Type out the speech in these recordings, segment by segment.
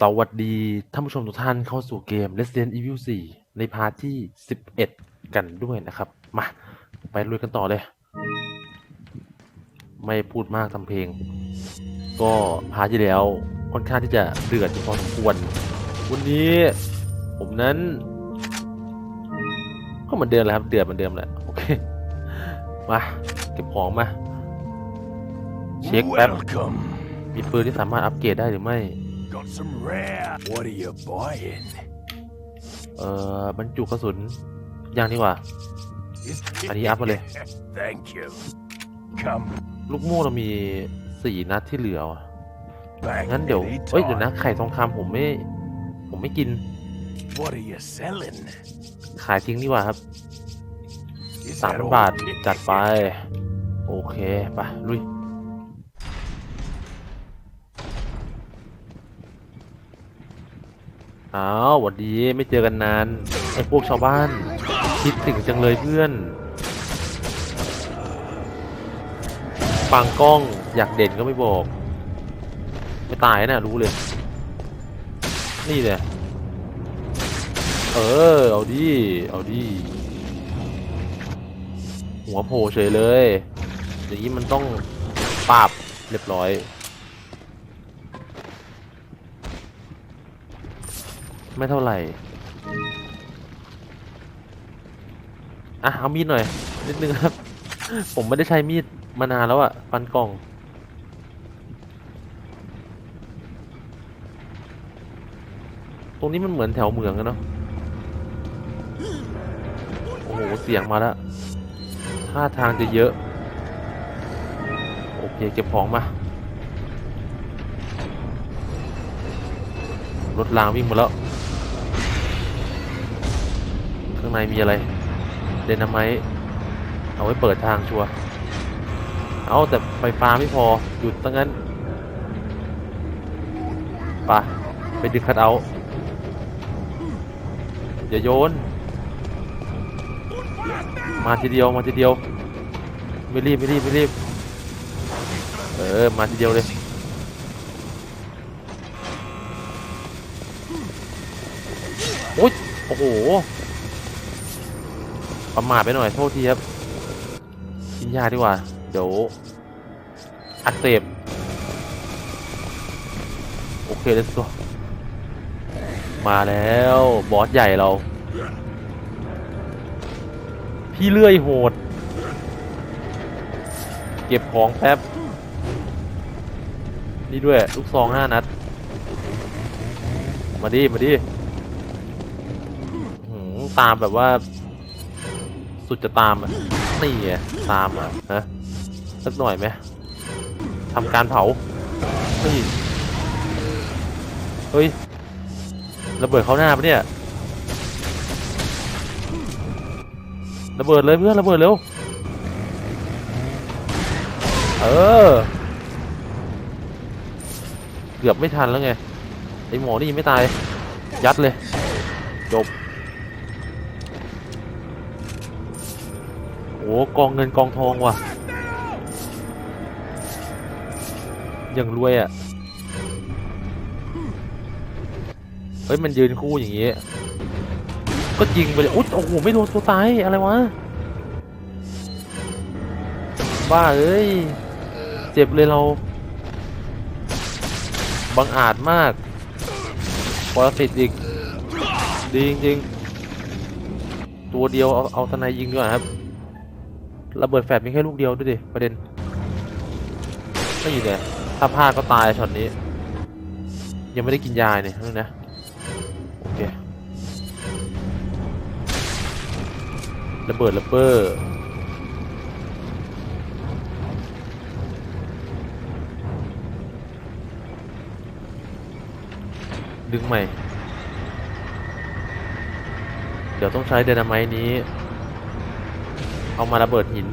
สวัสดีท่านผู้ชมทุกท่านเข้าสู่เกม Resident Evil 4 ในพาร์ทที่ 11 กันด้วยนะครับ มา ไปลุยกันต่อเลย ไม่พูดมากทำเพลง ก็พาร์ทที่แล้วค่อนข้างที่จะเดือดอยู่พอสมควร วันนี้ผมนั้น ก็เหมือนเดิมแหละครับเดือดเหมือนเดิมแหละโอเค มาเก็บของมา เช็คแป๊บ Welcome. มีปืนที่สามารถอัปเกรดได้หรือไม่ Got some rare. What are you buying? เอ่อบรรจุกระสุนยังดีกว่า อันนี้อัพมาเลย Thank you. Come ลูกโม่เรามีสี่นัดที่เหลือว่ะ back งั้นเดี๋ยว anytime. เอ้ยเดี๋ยวนะ ไข่ทองคำผมไม่ ผมไม่กิน What are you selling? ขายทิ้งดีกว่าครับ Is สาม that พัน all? บาทจัดไป โอเค ไป ลุย อ้าวหวัดดีไม่เจอกันนานไอ้พวกชาวบ้าน คิดถึงจังเลยเพื่อนปังกล้องอยากเด่นก็ไม่บอก ไม่ตายนะรู้เลย นี่เลยเออ เอาดิ เอาดิ หัวโผล่เฉยเลย อย่างนี้มันต้องปราบเรียบร้อย ไม่เท่าไหร่อะเอามีดหน่อย นิดนึงครับ ผมไม่ได้ใช้มีดมานานแล้วอะฟันกล่อง ตรงนี้มันเหมือนแถวเหมืองอะเนาะโอ้โห เสียงมาแล้วท่าทางจะเยอะ โอเค เก็บของมา รถรางวิ่งมาแล้ว ในมีอะไร เดนาไมต์เอาไว้เปิดทางชัว เอาแต่ไฟฟ้าไม่พอ หยุดตั้งนั้นไปะไปดึงคัดเอา อย่าโยน มาทีเดียวมาทีเดียว ไม่รีบไม่รีบไม่รีบ เออ มาทีเดียวเลยโอ๊ยโอ้โห ประมาทไปหน่อยโทษทีครับกินยาดีกว่า เดี๋ยว อักเสบโอเคเลยตัวมาแล้ว บอสใหญ่เรา พี่เลื่อยโหด เก็บของแป๊บ นี่ด้วย ลูกซองห้านัด มาดิ มาดิหือตามแบบว่า สุดจะตามอะนี่ไงตามอะฮะสักหน่อยไหมทำการเผานี่เฮ้ยระเบิดเข้าหน้าปะเนี่ยระเบิดเลยเพื่อนระเบิดเร็วเออเกือบไม่ทันแล้วไงไอหมอนี่ยังไม่ตาย ยัดเลย จบ โอ้กองเงินกองทองว่ะยังรวยอะ เฮ้ย มันยืนคู่อย่างงี้ ก็ยิงไปเลยอุ๊ยโอ้โห ไม่โดนตัวตาย อะไรวะ บ้าเอ้ย เจ็บเลยเรา บังอาจมากปรสิตอีก ดีจริงๆ ตัวเดียวเอาเอาทนายยิงดีกว่าครับ ระเบิดแฟลชมีแค่ลูกเดียวด้วยดิประเด็นไม่อยู่เนี่ยถ้าพลาดก็ตายช็อตนี้ ยังไม่ได้กินยาเนี่ยนั่นนะโอเคระเบิดระเบ้อดึงใหม่ เดี๋ยวต้องใช้เดนาไมต์นี้ เอามาระเบิดหิน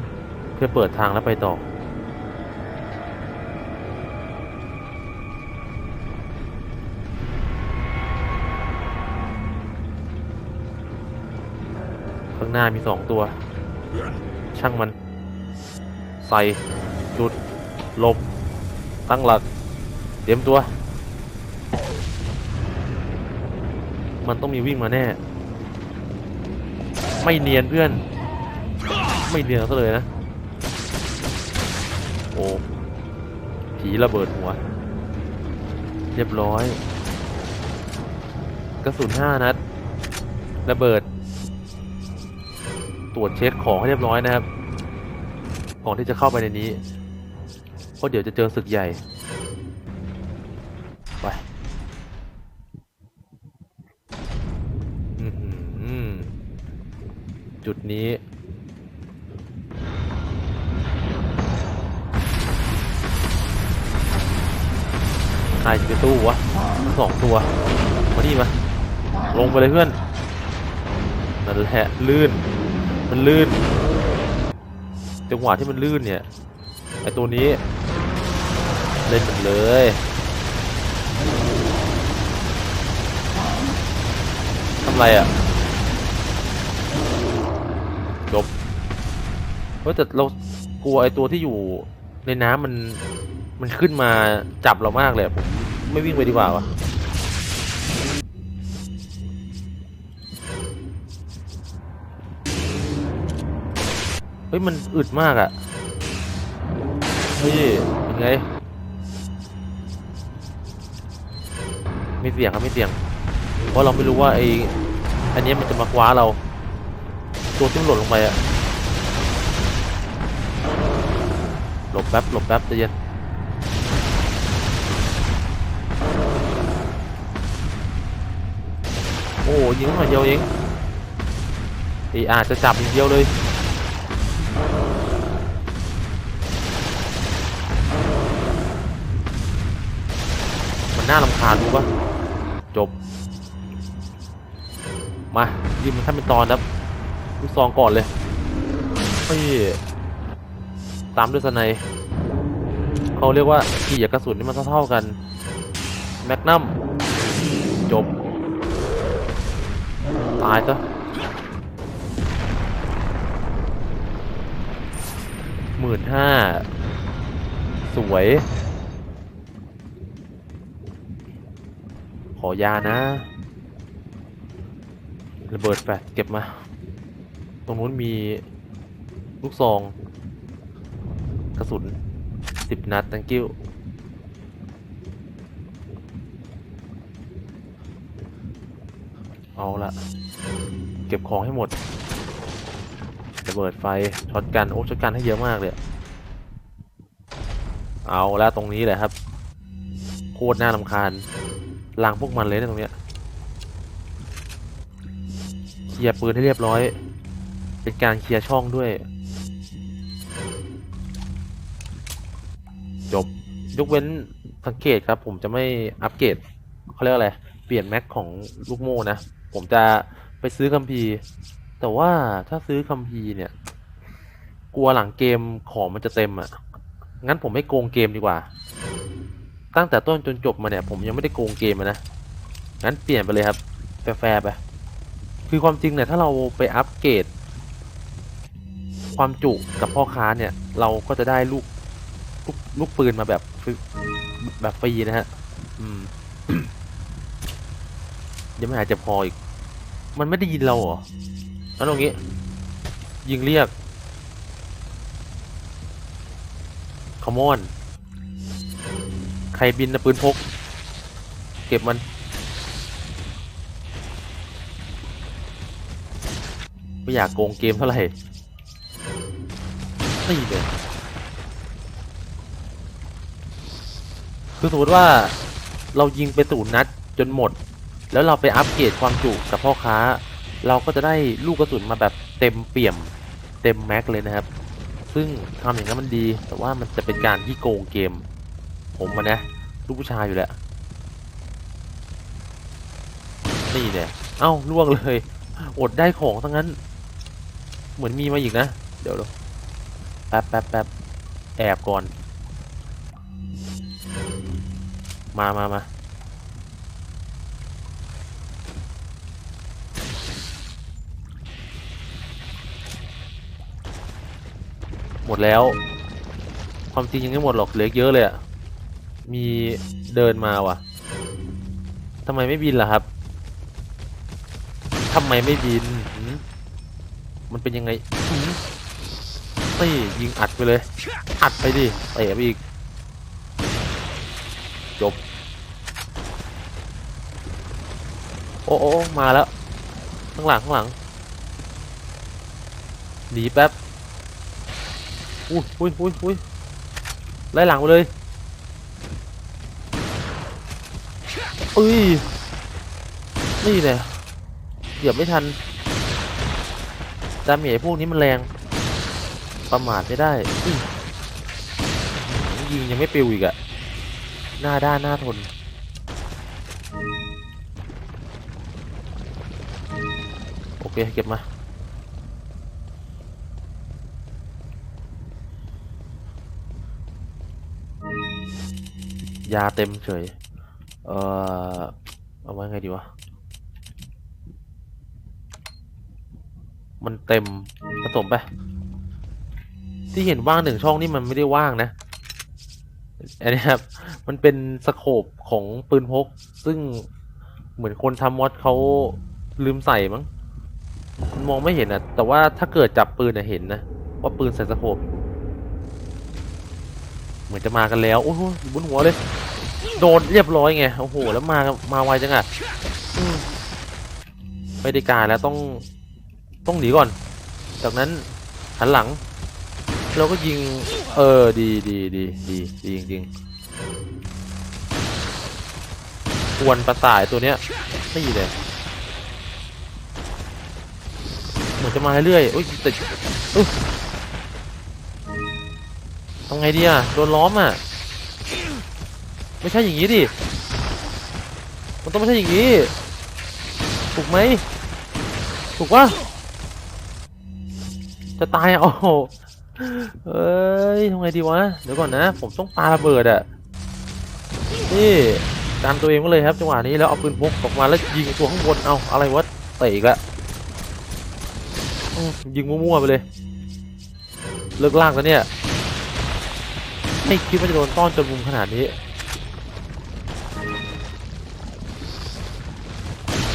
เพื่อเปิดทางแล้วไปต่อ ข้างหน้ามีสองตัว ช่างมัน ใส่จุดลบ ตั้งหลัก เตรียมตัว มันต้องมีวิ่งมาแน่ ไม่เนียนเพื่อน ไม่เนียนซะเลยนะ โอ้ผีระเบิดหัว เรียบร้อย กระสุนห้านัด ระเบิด ตรวจเช็คของให้เรียบร้อยนะครับก่อนที่จะเข้าไปในนี้เพราะเดี๋ยวจะเจอศึกใหญ่ไปจุดนี้ ใครจะไปตู้วะสองตัวมานี่มาลงไปเลยเพื่อนนั่นแหละลื่น มันลื่นจังหวะที่มันลื่นเนี่ยไอตัวนี้ เล่นมันเลยทำไรอะจบเฮ้ยแต่เรากลัวไอตัวที่อยู่ในน้ำมัน มันขึ้นมาจับเรามากเลยผมไม่วิ่งไปดีกว่าวะเฮ้ยมันอึดมากอะเฮ้ยยังไงไม่เสี่ยงครับไม่เสี่ยง เพราะเราไม่รู้ว่าไออันนี้มันจะมาคว้าเรา ตัวที่หล่นลงไปอะหลบแป๊บหลบแป๊บใจเย็น อ้ยิงหน่อยเดียวเองไออาจจะจับอย่างเดียวเลยมันน่ารำคาญรู้ปะจบ มายิงมันขั้นเป็นตอนครับลูกซองก่อนเลยเฮ้ยตามด้วยสไนเขาเรียกว่าขี่กับกระสุนนี่มันเท่าๆกัน แมกนัมจบ ตายซะหมื่นห้าสวย ขอยานะระเบิดแฟลชเก็บมา ตรงนู้นมีลูกซอง กระสุนสิบนัด thank you เอาละเก็บของให้หมดระเบิดไฟช็อตกันโอ้ช็อตกันให้เยอะมากเลยเอาละตรงนี้แหละครับโคตรน่ารำคาญลางพวกมันเลยนะตรงเนี้ยเคลียร์ปืนให้เรียบร้อย เป็นการเคลียร์ช่องด้วย จบยกเว้นสังเกตครับ ผมจะไม่อัปเกรดเขาเรียกอะไร เปลี่ยนแม็กของลูกโม่นะ ผมจะไปซื้อคัมภีร์ แต่ว่าถ้าซื้อคัมภีร์เนี่ย กลัวหลังเกมของมันจะเต็มอะ งั้นผมไม่โกงเกมดีกว่า ตั้งแต่ต้นจนจบมาเนี่ย ผมยังไม่ได้โกงเกมนะ งั้นเปลี่ยนไปเลยครับ แฟร์ไป คือความจริงเนี่ยถ้าเราไปอัปเกรดความจุกับพ่อค้าเนี่ย เราก็จะได้ลูกลูกลูกปืนมาแบบฟรีแบบฟรีนะฮะ อืมยังไม่หายจ็บคออีก มันไม่ได้ยินเราเหรอแล้วตรงนี้ ยิงเรียกคอมอน ใครบินนะปืนพก เก็บมัน ไม่อยากโกงเกมเท่าไหร่นี่เลยคือสมมติว่าเรายิงไปศูนนัดจนหมด แล้วเราไปอัปเกรดความจุกับพ่อค้า เราก็จะได้ลูกกระสุนมาแบบเต็มเปี่ยมเต็มแม็กเลยนะครับ ซึ่งทำอย่างนั้นมันดี แต่ว่ามันจะเป็นการที่โกงเกม ผมมันนะลูกผู้ชายอยู่แล้วนี่เนี่ย เอ้าล่วงเลย อดได้ของทั้งนั้น เหมือนมีมาอีกนะ เดี๋ยวดูแป๊บแป๊บแป๊บแอบก่อน มามามา หมดแล้ว ความจริงยังไม่หมดหรอกเหลือเยอะเลยอะมีเดินมาว่ะทำไมไม่บินล่ะครับทำไมไม่บิน มันเป็นยังไงหืมนี่ยิงอัดไปเลย อัดไปดิเตะไปอีก จบ โอ้โอมาแล้ว ข้างหลังข้างหลัง หนีแป๊บ อุ้ยอุ้ยอุ้ยอุ้ยไล่หลังมาเลยอุ้ยนี่เนี่ยเหยียบไม่ทันดาเมจพวกนี้มันแรงประมาทไม่ได้ยิงยังไม่ปิวอีกอะหน้าด้านหน้าทนโอเคเก็บมา ยาเต็มเฉย เอ่อ เอาไว้ไงดีวะ มันเต็มผสมไป ที่เห็นว่างหนึ่งช่องนี่มันไม่ได้ว่างนะ อันนี้ครับ มันเป็นสโคปของปืนพก ซึ่งเหมือนคนทำมอดเขาลืมใส่มั้ง มันมองไม่เห็นอะแต่ว่าถ้าเกิดจับปืนอะเห็นนะ ว่าปืนใส่สโคปเห มือนจะมากันแล้วโอ้โหบนหัวเลย โดนเรียบร้อยไงโอ้โหแล้วมามาไวจังอะอไม่ได้การแล้วต้องต้องหนีก่อน จากนั้นหันหลัง เราก็ยิง เออดีดีดีดีดีจริงๆควรประสายตัวเนี้ยนี่ดีเลยเหมือนจะมาเรื่อยๆอุ้ยแต่อุ๊ยทำไงดีอะโดนล้อมอะ ไม่ใช่อย่างนี้ดิ มันต้องไม่ใช่อย่างนี้ ถูกไหม ถูกว่าจะตายอะโอ้โหเอ้ยทำไงดีวะ เดี๋ยวก่อนนะ ผมต้องปาระเบิดอะ นี่การตัวเองก็เลยครับจังหวะนี้แล้วเอาปืนพกออกมาแล้วยิงตัวข้างบน เอาอะไรวะเตะอีกล้วอืมยิงมั่วๆไปเลย เลิกลากแล้วเนี่ย ไม่คิดว่าจะโดนต้อนจนมุมขนาดนี้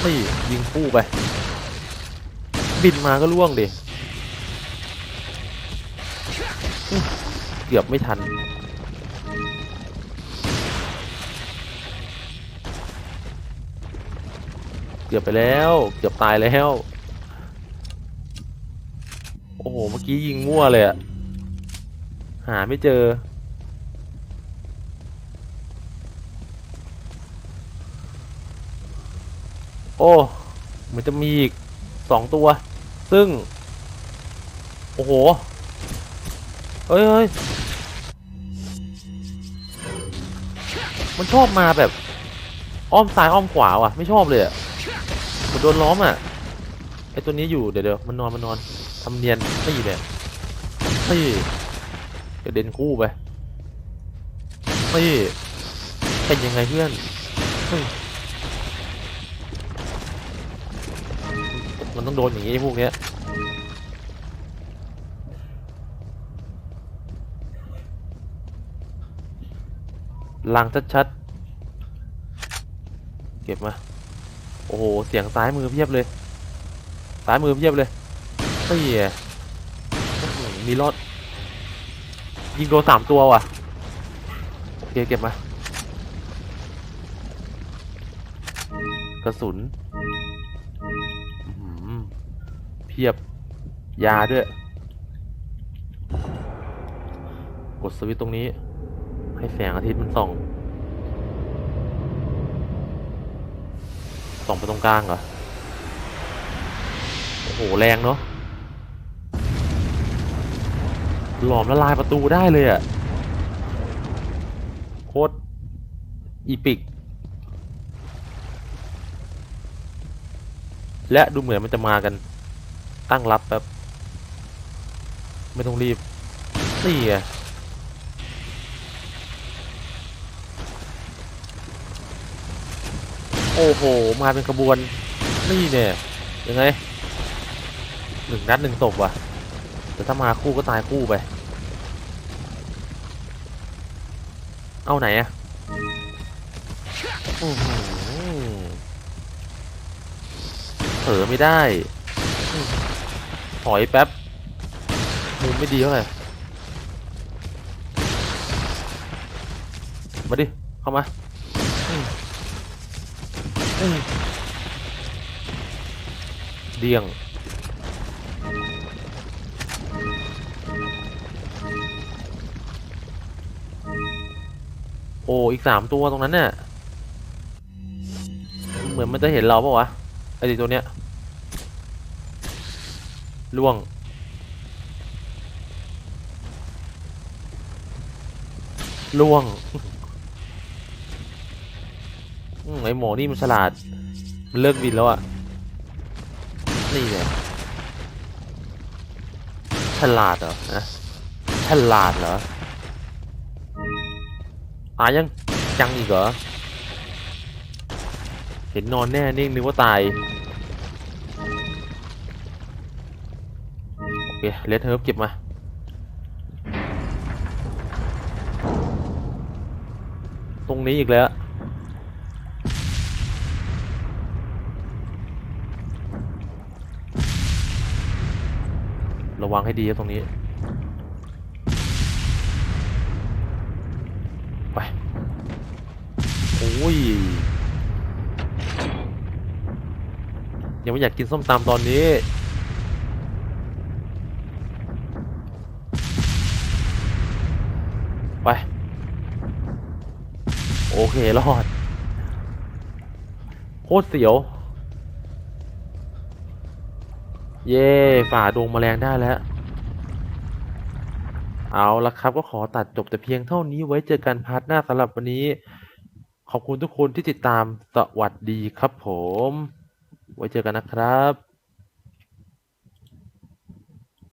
นี่ยิงคู่ไป บินมาก็ล่วงดิเกือบไม่ทัน เกือบไปแล้ว เกือบตายแล้ว โอ้โห เมื่อกี้ยิงมั่วเลยอะหาไม่เจอ โอ้เหมือนจะมีอีกสองตัว ซึ่ง โอ้โหเฮ้ยเฮ้ยมันชอบมาแบบ อ้อมซ้ายอ้อมขวาว่ะ ไม่ชอบเลยอะมันโดนล้อมอะไอตัวนี้อยู่เดี๋ยวเดี๋ยวมันนอนมันนอนทำเนียนไม่อยู่เลยไม่กระเด็นคู่ไปไม่เป็นยังไงเพื่อน ต้องโดนอย่างนี้พวกเนี้ยลังชัดๆ เก็บมา โอ้โห เสียงซ้ายมือเพียบเลย ซ้ายมือเพียบเลยเฮ้ยมีรอด ยิงโดนสามตัวว่ะ โอเค เก็บมา กระสุน พียบยาด้วย กดสวิตช์ตรงนี้ ให้แสงอาทิตย์มันส่องส่องไปตรงกลางเหรอ โอ้โห แรงเนาะหลอมละลายประตูได้เลยอะ่ะโคตรอีปิก และดูเหมือนมันจะมากัน ตั้งรับแบบ ไม่ต้องรีบนี่ไงโอ้โห มาเป็นขบวน นี่เนี่ยยังไงหนึ่งนัดหนึ่งศพว่ะ แต่ถ้ามาคู่ก็ตายคู่ไป เอาไหนอะอื้อหือผลอไม่ได้ ถอยแป๊บมุมไม่ดีเท่าไหร่มาดิ เข้ามาเดี่ยงโอ้ อีกสามตัวตรงนั้นเนี่ย เหมือนมันจะเห็นเราปะวะ ไอติตัวเนี้ย ล่วง ล่วงอืมไอหมอนี่มันฉลาด มันเลิกบินแล้วอะนี่ไงฉลาดเหรอนะฉลาดเหรอตายยังยังอีกเหรอ เห็นนอนแน่นิ่งนึกว่าตาย เคเลดเฮิร์บเก็บมา ตรงนี้อีกแล้ว ระวังให้ดีนะตรงนี้ ไป โอ้ยยังไม่อยากกินส้มตำตอนนี้ ไป โอเค รอด โคตรเสียว เย่ฝ่าดงแมลงได้แล้ว เอาละครับก็ขอตัดจบแต่เพียงเท่านี้ไว้เจอกันพาร์ทหน้าสำหรับวันนี้ ขอบคุณทุกคนที่ติดตามสวัสดีครับผม ไว้เจอกันนะครับ